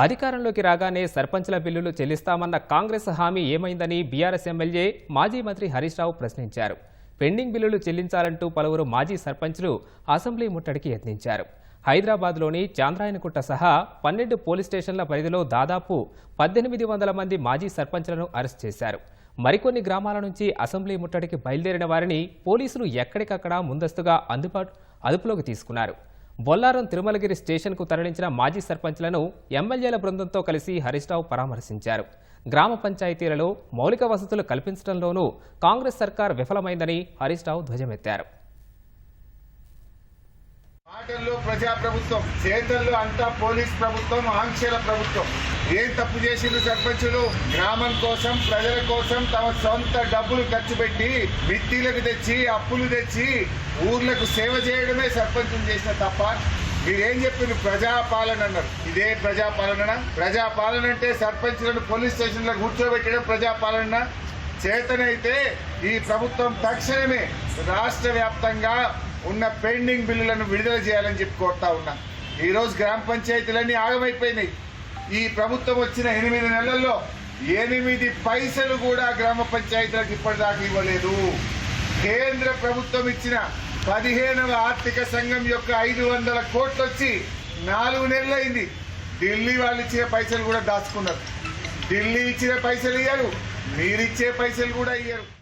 అధికారంలోకి రాగానే సర్పంచ్ల బిల్లులు చెల్లిస్తామన్న కాంగ్రెస్ హామీ ఏమైందని బీఆర్ఎస్ ఎమ్మెల్యే మాజీ మంత్రి హరీష్ రావు ప్రశ్నించారు. పెండింగ్ బిల్లులు చెల్లించాలంటూ పలువురు మాజీ సర్పంచ్లు అసెంబ్లీ ముట్టడికి యత్నించారు. హైదరాబాద్లోని చాంద్రాయనకుట్ట సహా పన్నెండు పోలీస్ స్టేషన్ల పరిధిలో దాదాపు పద్దెనిమిది వందల మంది మాజీ సర్పంచ్లను అరెస్ట్ చేశారు. మరికొన్ని గ్రామాల నుంచి అసెంబ్లీ ముట్టడికి బయలుదేరిన వారిని పోలీసులు ఎక్కడికక్కడ ముందస్తుగా అందుబాటు అదుపులోకి తీసుకున్నారు. బొల్లారం తిరుమలగిరి స్టేషన్కు తరలించిన మాజీ సర్పంచ్లను ఎమ్మెల్యేల బృందంతో కలిసి హరీష్ రావు పరామర్శించారు. గ్రామ పంచాయతీలలో మౌలిక వసతులు కల్పించడంలోనూ కాంగ్రెస్ సర్కార్ విఫలమైందని హరీష్ రావు ధ్వజమెత్తారు. రాష్ట్రంలో ప్రజాప్రభుత్వం చేతల్లో అంతా పోలీస్ ప్రభుత్వం ఆంక్షల ప్రభుత్వం. ఏం తప్పు చేసిండ్రు సర్పంచులు? గ్రామం కోసం ప్రజల కోసం తమ సొంత డబ్బులు ఖర్చు పెట్టి మిత్తిలకు తెచ్చి అప్పులు తెచ్చి ఊర్లకు సేవ చేయడమే సర్పంచులు చేసిన తప్ప మీరేం చెప్పింది ప్రజాపాలన అన్నారు. ఇదే ప్రజాపాలన ప్రజాపాలన అంటే సర్పంచులను పోలీస్ స్టేషన్లో కూర్చోబెట్టడం ప్రజాపాలన చేతనైతే ఈ ప్రభుత్వం తక్షణమే రాష్ట్ర వ్యాప్తంగా ఉన్న పెండింగ్ బిల్లులను విడుదల చేయాలని చెప్పి కోరుతా ఉన్నా. ఈరోజు గ్రామ పంచాయతీలన్నీ ఆగమైపోయినాయి. ఈ ప్రభుత్వం వచ్చిన ఎనిమిది నెలల్లో ఎనిమిది పైసలు కూడా గ్రామ పంచాయతీలకు ఇప్పటిదాకా ఇవ్వలేదు. కేంద్ర ప్రభుత్వం ఇచ్చిన పదిహేనవ ఆర్థిక సంఘం యొక్క ఐదు వందల కోట్లు వచ్చి నాలుగు నెలలైంది. ఢిల్లీ వాళ్ళు ఇచ్చిన పైసలు కూడా దాచుకున్నారు. ఢిల్లీ ఇచ్చిన పైసలు ఇయ్యరు. మీరిచ్చే పైసలు కూడా ఇయ్యరు.